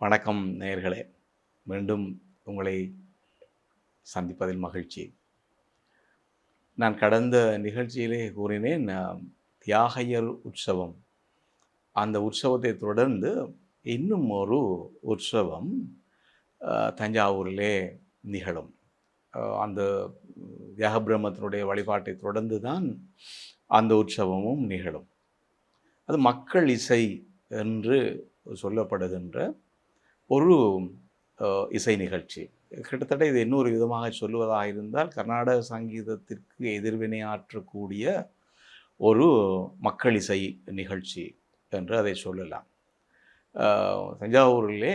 வணக்கம் நேயர்களே. மீண்டும் உங்களை சந்திப்பதில் மகிழ்ச்சி. நான் கடந்த நிகழ்ச்சியிலே கூறினேன் தியாகையர் உற்சவம். அந்த உற்சவத்தை தொடர்ந்து இன்னும் ஒரு உற்சவம் தஞ்சாவூரிலே நிகழும். அந்த அந்த தியாகபிரமத்தினுடைய வழிபாட்டை தொடர்ந்து தான் அந்த உற்சவமும் நிகழும். அது மக்கள் இசை என்று சொல்லப்படுகின்ற ஒரு இசை நிகழ்ச்சி. கிட்டத்தட்ட இது இன்னொரு விதமாக சொல்லுவதாக இருந்தால் கர்நாடக சங்கீதத்திற்கு எதிர்வினை ஆற்றக்கூடிய ஒரு மக்கள் இசை நிகழ்ச்சி என்று அதை சொல்லலாம். தஞ்சாவூரிலே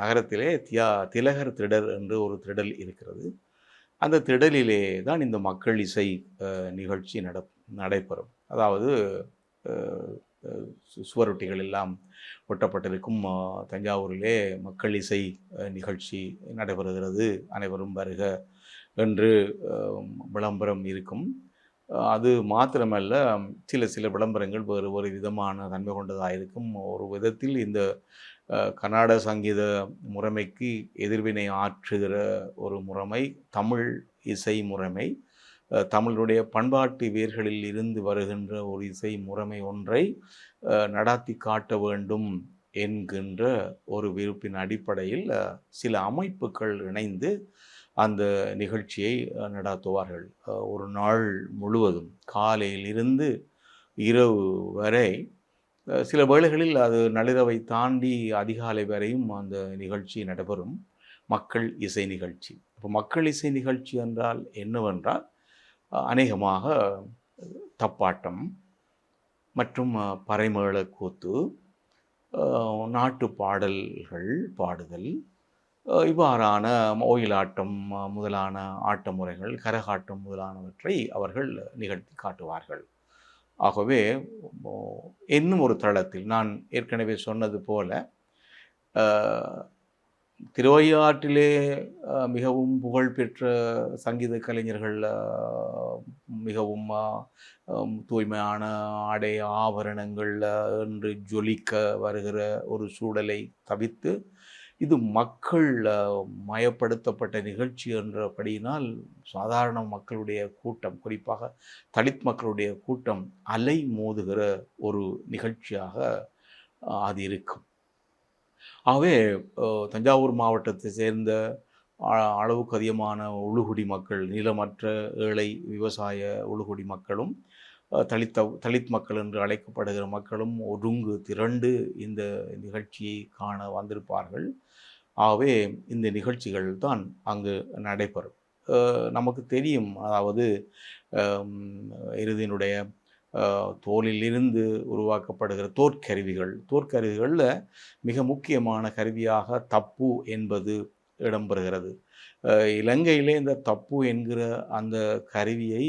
நகரத்திலே தியா திலகர் திடல் என்று ஒரு திடல் இருக்கிறது. அந்த திடலிலே தான் இந்த மக்கள் இசை நிகழ்ச்சி நட நடைபெறும். அதாவது சுவரொட்டிகள் எல்லாம் ஒட்டப்பட்டிருக்கும். தஞ்சாவூரிலே மக்கள் இசை நிகழ்ச்சி நடைபெறுகிறது. அனைவரும் வருக என்று விளம்பரம் இருக்கும். அது மாத்திரமல்ல சில சில விளம்பரங்கள் வேறு ஒரு விதமான தன்மை கொண்டதாக இருக்கும். ஒரு விதத்தில் இந்த கர்நாடக சங்கீத முறைமைக்கு எதிர்வினை ஆற்றுகிற ஒரு முறைமை தமிழ் இசை முறைமை தமிழருடைய பண்பாட்டு வேர்களில் இருந்து வருகின்ற ஒரு இசை முறைமை ஒன்றை நடாத்தி காட்ட வேண்டும் என்கின்ற ஒரு விருப்பின் அடிப்படையில் சில அமைப்புகள் இணைந்து அந்த நிகழ்ச்சியை நடாத்துவார்கள். ஒரு நாள் முழுவதும் காலையிலிருந்து இரவு வரை சில வேளைகளில் அது நள்ளிரவை தாண்டி அதிகாலை வரையும் அந்த நிகழ்ச்சி நடைபெறும். மக்கள் இசை நிகழ்ச்சி. இப்போ மக்கள் இசை நிகழ்ச்சி என்றால் என்னவென்றால் அநேகமாக தப்பாட்டம் மற்றும் பறைமேள கூத்து நாட்டு பாடல்கள் பாடுதல் இவ்வாறான ஓயிலாட்டம் முதலான ஆட்ட முறைகள் கரகாட்டம் முதலானவற்றை அவர்கள் நிகழ்த்தி காட்டுவார்கள். ஆகவே என்னும் இன்னும் ஒரு தளத்தில் நான் ஏற்கனவே சொன்னது போல திருவையாற்றிலே மிகவும் புகழ்பெற்ற சங்கீத கலைஞர்கள் மிகவும் தூய்மையான ஆடை ஆபரணங்கள் என்று ஜொலிக்க வருகிற ஒரு சூழலை தவிர்த்து இது மக்கள் மயப்படுத்தப்பட்ட நிகழ்ச்சி என்றபடியினால் சாதாரண மக்களுடைய கூட்டம் குறிப்பாக தலித் மக்களுடைய கூட்டம் அலை மோதுகிற ஒரு நிகழ்ச்சியாக அது இருக்கும். ஆகவே தஞ்சாவூர் மாவட்டத்தை சேர்ந்த அ- அளவுக்கு அதிகமான உழுகுடி மக்கள் நிலமற்ற ஏழை விவசாய உழுகுடி மக்களும் தலித்த தலித் மக்கள் என்று அழைக்கப்படுகிற மக்களும் ஒருங்கு திரண்டு இந்த நிகழ்ச்சியை காண வந்திருப்பார்கள். ஆகவே இந்த நிகழ்ச்சிகள் தான் அங்கு நடைபெறும். நமக்கு தெரியும் அதாவது இறுதியினுடைய தோலிலிருந்து உருவாக்கப்படுகிற தோற்கருவிகள். தோற்கருவிகளில் மிக முக்கியமான கருவியாக தப்பு என்பது இடம்பெறுகிறது. இலங்கையிலே இந்த தப்பு என்கிற அந்த கருவியை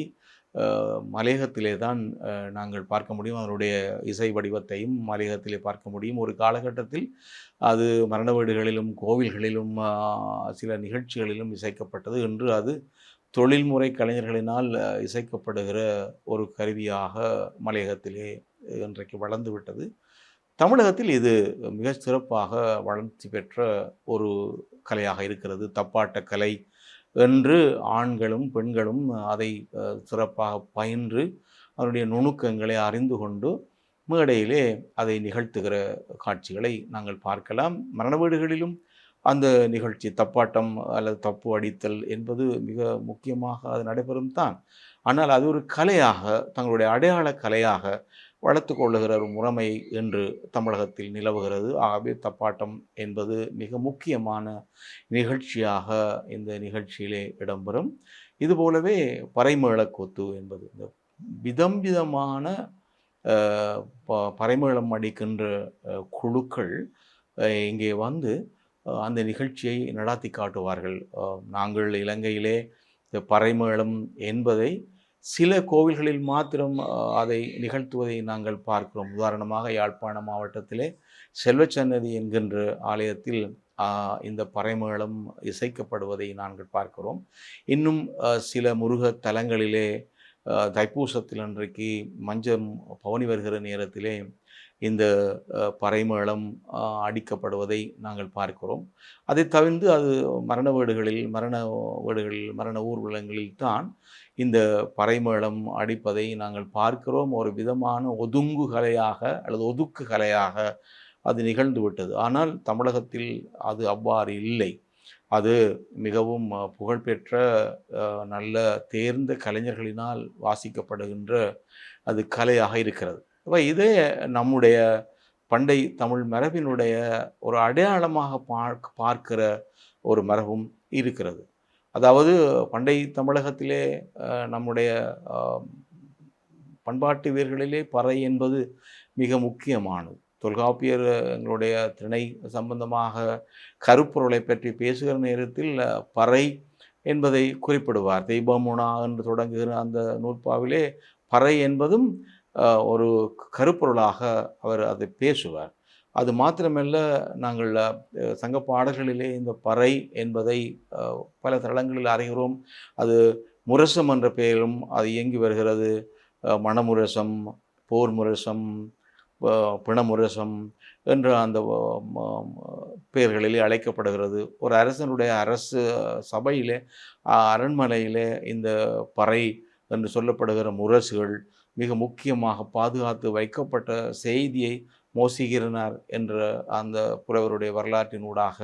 மலையகத்திலே தான் நாங்கள் பார்க்க முடியும். அதனுடைய இசை வடிவத்தையும் மலையகத்திலே பார்க்க முடியும். ஒரு காலகட்டத்தில் அது மரண வீடுகளிலும் கோவில்களிலும் சில நிகழ்ச்சிகளிலும் இசைக்கப்பட்டது என்று அது தொழில்முறை கலைஞர்களினால் இசைக்கப்படுகிற ஒரு கருவியாக மலையகத்திலே இன்றைக்கு வளர்ந்து விட்டது. தமிழகத்தில் இது மிக சிறப்பாக வளர்ச்சி பெற்ற ஒரு கலையாக இருக்கிறது. தப்பாட்ட கலை என்று ஆண்களும் பெண்களும் அதை சிறப்பாக பயின்று அதனுடைய நுணுக்கங்களை அறிந்து கொண்டு மேடையிலே அதை நிகழ்த்துகிற காட்சிகளை நாங்கள் பார்க்கலாம். மரண வீடுகளிலும் அந்த நிகழ்ச்சி தப்பாட்டம் அல்லது தப்பு அடித்தல் என்பது மிக முக்கியமாக அது நடைபெறும் தான். ஆனால் அது ஒரு கலையாக தங்களுடைய அடையாள கலையாக வளர்த்து கொள்ளுகிற ஒரு முறைமை என்று தமிழகத்தில் நிலவுகிறது. ஆகவே தப்பாட்டம் என்பது மிக முக்கியமான நிகழ்ச்சியாக இந்த நிகழ்ச்சியிலே இடம்பெறும். இதுபோலவே பறைமேளக்கூத்து என்பது இந்த விதம் விதமான ப- பறைமேளம் அடிக்கின்ற குழுக்கள் இங்கே வந்து அந்த நிகழ்ச்சியை நடாத்தி காட்டுவார்கள். நாங்கள் இலங்கையிலே பறைமேளம் என்பதை சில கோவில்களில் மாத்திரம் அதை நிகழ்த்துவதை நாங்கள் பார்க்கிறோம். உதாரணமாக யாழ்ப்பாண மாவட்டத்திலே செல்வச்சன்னதி என்கின்ற ஆலயத்தில் இந்த பறைமேளம் இசைக்கப்படுவதை நாங்கள் பார்க்கிறோம். இன்னும் சில முருக தலங்களிலே தைப்பூசத்தில் அன்றைக்கு மஞ்சம் பவனி வருகிற நேரத்திலே இந்த பறைமேளம் அடிக்கப்படுவதை நாங்கள் பார்க்கிறோம். அதை தவிர்த்து அது மரண வீடுகளில் மரண வீடுகளில் மரண ஊர்வலங்களில் தான் இந்த பறைமேளம் அடிப்பதை நாங்கள் பார்க்கிறோம். ஒரு விதமான ஒதுங்கு கலையாக அல்லது ஒதுக்கு கலையாக அது நிகழ்ந்து விட்டது. ஆனால் தமிழகத்தில் அது அவ்வாறு இல்லை. அது மிகவும் புகழ்பெற்ற நல்ல தேர்ந்த கலைஞர்களினால் வாசிக்கப்படுகின்ற அது கலையாக இருக்கிறது. அப்போ இதே நம்முடைய பண்டை தமிழ் மரபினுடைய ஒரு அடையாளமாக பார்க்க பார்க்கிற ஒரு மரபும் இருக்கிறது. அதாவது பண்டை தமிழகத்திலே நம்முடைய பண்பாட்டு வீரர்களிலே பறை என்பது மிக முக்கியமானது. தொல்காப்பியர் எங்களுடைய திணை சம்பந்தமாக கருப்பொருளை பற்றி பேசுகிற நேரத்தில் பறை என்பதை குறிப்பிடுவார். தெய்வமுனா என்று தொடங்குகிற அந்த நூற்பாவிலே பறை என்பதும் ஒரு கருப்பொருளாக அவர் அதை பேசுவார். அது மாத்திரமல்ல நாங்கள் சங்க பாடல்களிலே இந்த பறை என்பதை பல தளங்களில் அறிகிறோம். அது முரசம் என்ற பெயரிலும் அது இயங்கி வருகிறது. மணமுரசம் போர் முரசம் பிணமுரசம் என்ற அந்த பெயர்களிலே அழைக்கப்படுகிறது. ஒரு அரசனுடைய அரசு சபையிலே அரண்மனையிலே இந்த பறை என்று சொல்லப்படுகிற முரசுகள் மிக முக்கியமாக பாதுகாத்து வைக்கப்பட்ட செய்தியை மோசிகிறனர் என்ற அந்த புலவருடைய வரலாற்றினூடாக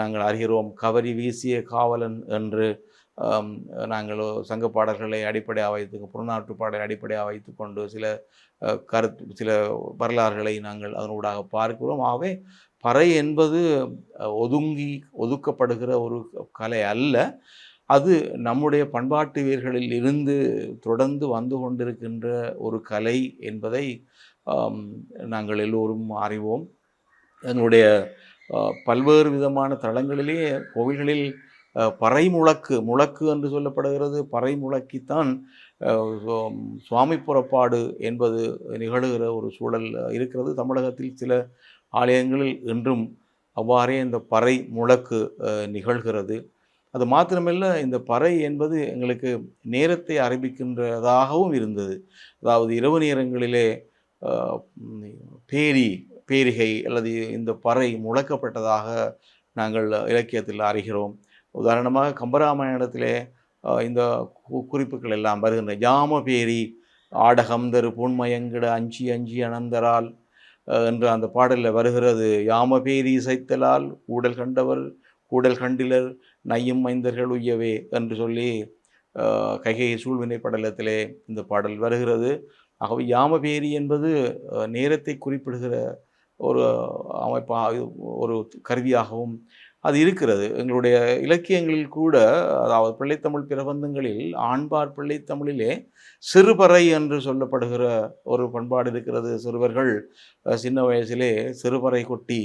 நாங்கள் அறிகிறோம். கவரி வீசிய காவலன் என்று நாங்கள் சங்க பாடல்களை அடிப்படையாக வைத்து புறநாட்டு பாடலை அடிப்படையாக வைத்துக்கொண்டு சில கருத்து சில வரலாறுகளை நாங்கள் அதனூடாக பார்க்கிறோம். ஆகவே பறை என்பது ஒதுங்கி ஒதுக்கப்படுகிற ஒரு கலை அல்ல. அது நம்முடைய பண்பாட்டு வீரர்களில் இருந்து தொடர்ந்து வந்து கொண்டிருக்கின்ற ஒரு கலை என்பதை நாங்கள் எல்லோரும் அறிவோம். எங்களுடைய பல்வேறு விதமான தளங்களிலே கோவில்களில் பறை முழக்கு முழக்கு என்று சொல்லப்படுகிறது. பறை முழக்கித்தான் சுவாமி புறப்பாடு என்பது நிகழுகிற ஒரு சூழல் இருக்கிறது. தமிழகத்தில் சில ஆலயங்களில் இன்றும் அவ்வாறே இந்த பறை முழக்கு நிகழ்கிறது. அது மாத்திரமல்ல இந்த பறை என்பது எங்களுக்கு நேரத்தை அறிவிக்கின்றதாகவும் இருந்தது. அதாவது இரவு நேரங்களிலே பேரி பேரிகை அல்லது இந்த பறை முழக்கப்பட்டதாக நாங்கள் இலக்கியத்தில் அறிகிறோம். உதாரணமாக கம்பராமாயணத்திலே இந்த கு- குறிப்புகள் எல்லாம் வருகின்ற ஜாம பேரி ஆடகம் தரு பூண்மயங்கிட அஞ்சி அஞ்சி அனந்தரால் என்று என்ற அந்த பாடலில் வருகிறது. யாம பேரி இசைத்தலால் ஊடல் கண்டவர் கூடல் கண்டிலர் நையும் மைந்தர்கள் உய்யவே என்று சொல்லி கைகை சூழ்வினை படலத்திலே இந்த பாடல் வருகிறது. ஆகவே யாமபேரி என்பது நேரத்தை குறிப்பிடுகிற ஒரு அமைப்பாக ஒரு கருவியாகவும் அது இருக்கிறது. எங்களுடைய இலக்கியங்களில் கூட அதாவது பிள்ளைத்தமிழ் பிரபந்தங்களில் ஆண்பார் பிள்ளைத்தமிழிலே சிறுபறை என்று சொல்லப்படுகிற ஒரு பண்பாடு இருக்கிறது. சிறுவர்கள் சின்ன வயசிலே சிறுபறை கொட்டி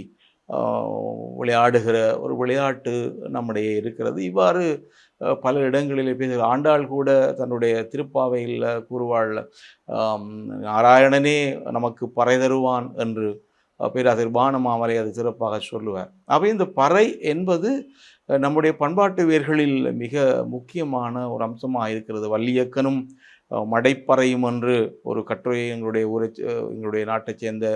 விளையாடுகிற ஒரு விளையாட்டு நம்முடைய இருக்கிறது. இவ்வாறு பல இடங்களிலே பேச ஆண்டாள் கூட தன்னுடைய திருப்பாவையில் கூறுவாள் நாராயணனே நமக்கு பறை தருவான் என்று பேராசிரியர் பானமாமலை அது சிறப்பாக சொல்லுவார். அவை இந்த பறை என்பது நம்முடைய பண்பாட்டு வேர்களில் மிக முக்கியமான ஒரு அம்சமாக இருக்கிறது. வள்ளியக்கனும் மடைப்பறையும் என்று ஒரு கட்டுரையை எங்களுடைய ஊரை எங்களுடைய நாட்டைச் சேர்ந்த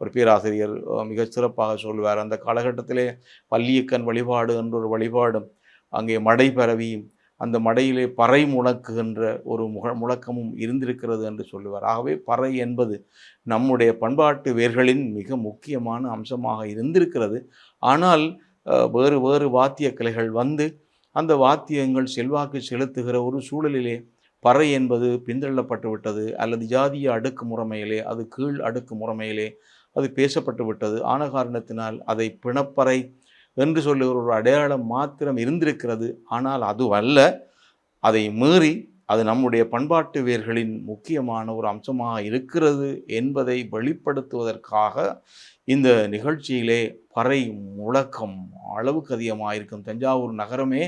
ஒரு பேராசிரியர் மிக சிறப்பாக சொல்லுவார். அந்த காலகட்டத்திலே பள்ளியக்கன் வழிபாடு என்ற ஒரு வழிபாடும் அங்கே மடை பரவியும் அந்த மடையிலே பறை முழக்குகின்ற ஒரு முக முழக்கமும் இருந்திருக்கிறது என்று சொல்லுவார். ஆகவே பறை என்பது நம்முடைய பண்பாட்டு வேர்களின் மிக முக்கியமான அம்சமாக இருந்திருக்கிறது. ஆனால் வேறு வேறு வாத்திய கலைகள் வந்து அந்த வாத்தியங்கள் செல்வாக்கு செலுத்துகிற ஒரு சூழலிலே பறை என்பது பின்தள்ளப்பட்டு விட்டது அல்லது ஜாதிய அடுக்கு முறைமையிலே அது கீழ் அடுக்கு முறைமையிலே அது பேசப்பட்டு விட்டது. ஆன காரணத்தினால் அதை பிணப்பறை என்று சொல்லுகிற ஒரு அடையாளம் மாத்திரம் இருந்திருக்கிறது. ஆனால் அதுவல்ல அதை மீறி அது நம்முடைய பண்பாட்டு வேர்களின் முக்கியமான ஒரு அம்சமாக இருக்கிறது என்பதை வெளிப்படுத்துவதற்காக இந்த நிகழ்ச்சியிலே பறை முழக்கம் அளவுக்கு அதிகமாக இருக்கும் தஞ்சாவூர் நகரமே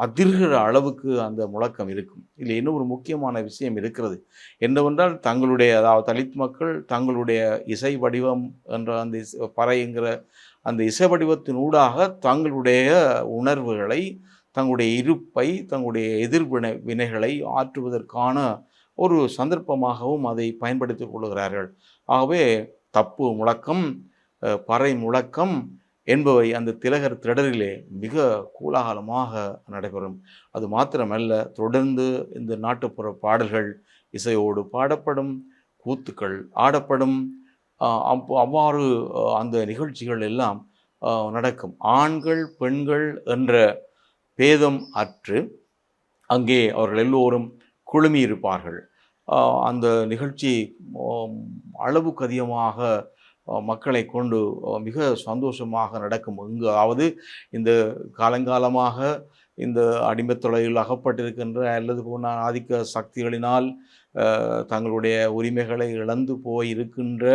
அதிர்கிற அளவுக்கு அந்த முழக்கம் இருக்கும். இதில் இன்னும் ஒரு முக்கியமான விஷயம் இருக்கிறது. என்னவென்றால் தங்களுடைய அதாவது தலித் மக்கள் தங்களுடைய இசை வடிவம் என்ற அந்த இசை- பறைங்கிற அந்த இசை வடிவத்தின் ஊடாக தங்களுடைய உணர்வுகளை தங்களுடைய இருப்பை தங்களுடைய எதிர்வினை வினைகளை ஆற்றுவதற்கான ஒரு சந்தர்ப்பமாகவும் அதை பயன்படுத்திக் கொள்கிறார்கள். ஆகவே தப்பு முழக்கம் பறை முழக்கம் என்பவை அந்த திலகர் திடலிலே மிக கோலாகலமாக நடைபெறும். அது மாத்திரமல்ல தொடர்ந்து இந்த நாட்டுப்புற பாடல்கள் இசையோடு பாடப்படும் கூத்துக்கள் ஆடப்படும் அவ்வாறு அந்த நிகழ்ச்சிகள் எல்லாம் நடக்கும். ஆண்கள் பெண்கள் என்ற பேதம் அற்று அங்கே அவர்கள் எல்லோரும் குழுமி இருப்பார்கள் அந்த நிகழ்ச்சி அளவுக்கு அதிகமாக மக்களை கொண்டு மிக சந்தோஷமாக நடக்கும். எங்காவது இந்த காலங்காலமாக இந்த அடிமைத் தொலையில் அகப்பட்டிருக்கின்ற அல்லது போன ஆதிக்க சக்திகளினால் தங்களுடைய உரிமைகளை இழந்து போய் இருக்கின்ற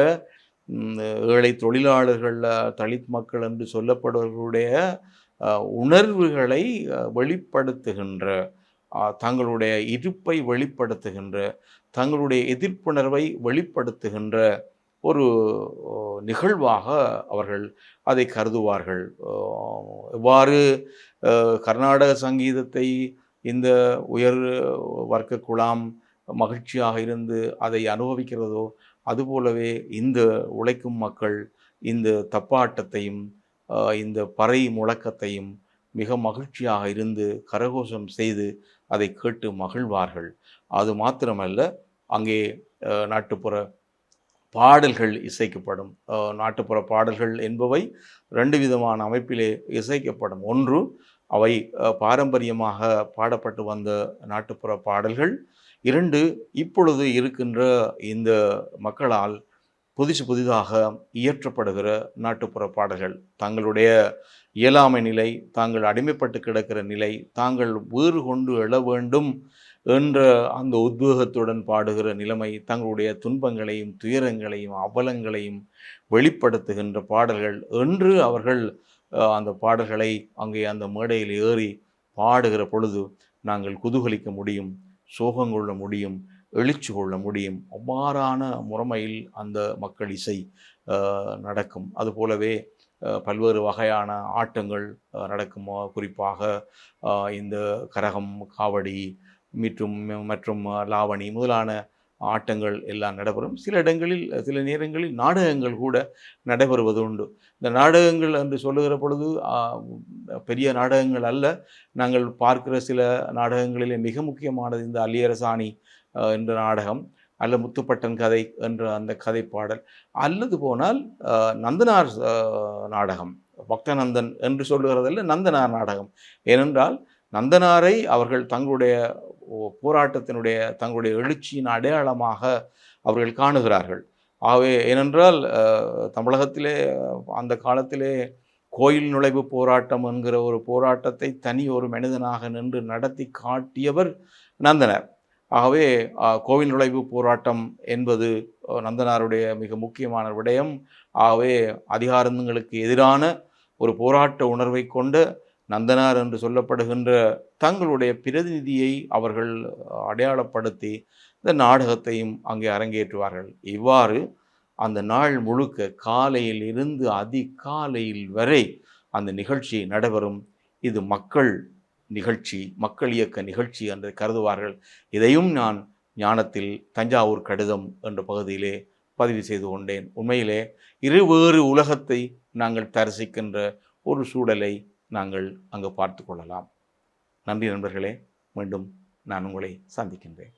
ஏழை தொழிலாளர்கள் தலித் மக்கள் என்று சொல்லப்படுவர்களுடைய உணர்வுகளை வெளிப்படுத்துகின்ற தங்களுடைய இருப்பை வெளிப்படுத்துகின்ற தங்களுடைய எதிர்ப்புணர்வை வெளிப்படுத்துகின்ற ஒரு நிகழ்வாக அவர்கள் அதை கருதுவார்கள். எவ்வாறு கர்நாடக சங்கீதத்தை இந்த உயர் வர்க்க குழாம் மகிழ்ச்சியாக இருந்து அதை அனுபவிக்கிறதோ அதுபோலவே இந்த உழைக்கும் மக்கள் இந்த தப்பாட்டத்தையும் இந்த பறை முழக்கத்தையும் மிக மகிழ்ச்சியாக இருந்து கரகோஷம் செய்து அதை கேட்டு மகிழ்வார்கள். அது மாத்திரமல்ல அங்கே நாட்டுப்புற பாடல்கள் இசைக்கப்படும். நாட்டுப்புற பாடல்கள் என்பவை ரெண்டு விதமான அமைப்பிலே இசைக்கப்படும். ஒன்று அவை பாரம்பரியமாக பாடப்பட்டு வந்த நாட்டுப்புற பாடல்கள். இரண்டு இப்பொழுது இருக்கின்ற இந்த மக்களால் புதுசு புதிதாக இயற்றப்படுகிற நாட்டுப்புற பாடல்கள். தங்களுடைய இயலாமை நிலை தாங்கள் அடிமைப்பட்டு கிடக்கிற நிலை தாங்கள் வேறு கொண்டு எழ வேண்டும் என்ற அந்த உத்வேகத்துடன் பாடுகிற நிலைமை தங்களுடைய துன்பங்களையும் துயரங்களையும் அவலங்களையும் வெளிப்படுத்துகின்ற பாடல்கள் என்று அவர்கள் அந்த பாடல்களை அங்கே அந்த மேடையில் ஏறி பாடுகிற பொழுது நாங்கள் குதூகலிக்க முடியும் சோகம் கொள்ள முடியும் எழுச்சி கொள்ள முடியும். அவ்வாறான முறைமையில் அந்த மக்கள் இசை நடக்கும். அதுபோலவே பல்வேறு வகையான ஆட்டங்கள் நடக்கும்? குறிப்பாக இந்த கரகம் காவடி மற்றும் மற்றும் லாவணி முதலான ஆட்டங்கள் எல்லாம் நடைபெறும். சில இடங்களில் சில நேரங்களில் நாடகங்கள் கூட நடைபெறுவது உண்டு. இந்த நாடகங்கள் என்று சொல்லுகிற பொழுது பெரிய நாடகங்கள் அல்ல. நாங்கள் பார்க்கிற சில நாடகங்களிலே மிக முக்கியமானது இந்த அல்லியரசாணி என்ற நாடகம் அல்ல முத்துப்பட்டன் கதை என்ற அந்த கதை பாடல் அல்லது போனால் நந்தனார் நாடகம் பக்தநந்தன் என்று சொல்லுகிறதல்ல நந்தனார் நாடகம். ஏனென்றால் நந்தனாரை அவர்கள் தங்களுடைய போராட்டத்தினுடைய தங்களுடைய எழுச்சியின் அடையாளமாக அவர்கள் காணுகிறார்கள். ஆகவே ஏனென்றால் தமிழகத்திலே அந்த காலத்திலே கோயில் நுழைவு போராட்டம் என்கிற ஒரு போராட்டத்தை தனி ஒரு மனிதனாக நின்று நடத்தி காட்டியவர் நந்தனர். ஆகவே கோவில் நுழைவு போராட்டம் என்பது நந்தனாருடைய மிக முக்கியமான விடயம். ஆகவே அதிகாரங்களுக்கு எதிரான ஒரு போராட்ட உணர்வை கொண்ட நந்தனார் என்று சொல்லப்படுகின்ற தங்களுடைய பிரதிநிதியை அவர்கள் அடையாளப்படுத்தி இந்த நாடகத்தையும் அங்கே அரங்கேற்றுவார்கள். இவ்வாறு அந்த நாள் முழுக்க காலையில் இருந்து அதிகாலையில் வரை அந்த நிகழ்ச்சி நடைபெறும். இது மக்கள் நிகழ்ச்சி மக்கள் இயக்க நிகழ்ச்சி என்று கருதுவார்கள். இதையும் நான் ஞானத்தில் தஞ்சாவூர் கடிதம் என்ற பகுதியிலே பதிவு செய்து கொண்டேன். உண்மையிலே இருவேறு உலகத்தை நாங்கள் தரிசிக்கின்ற ஒரு சூழலை நாங்கள் அங்கு பார்த்து கொள்ளலாம் நன்றி நண்பர்களே மீண்டும் நான் உங்களை சந்திக்கின்றேன்.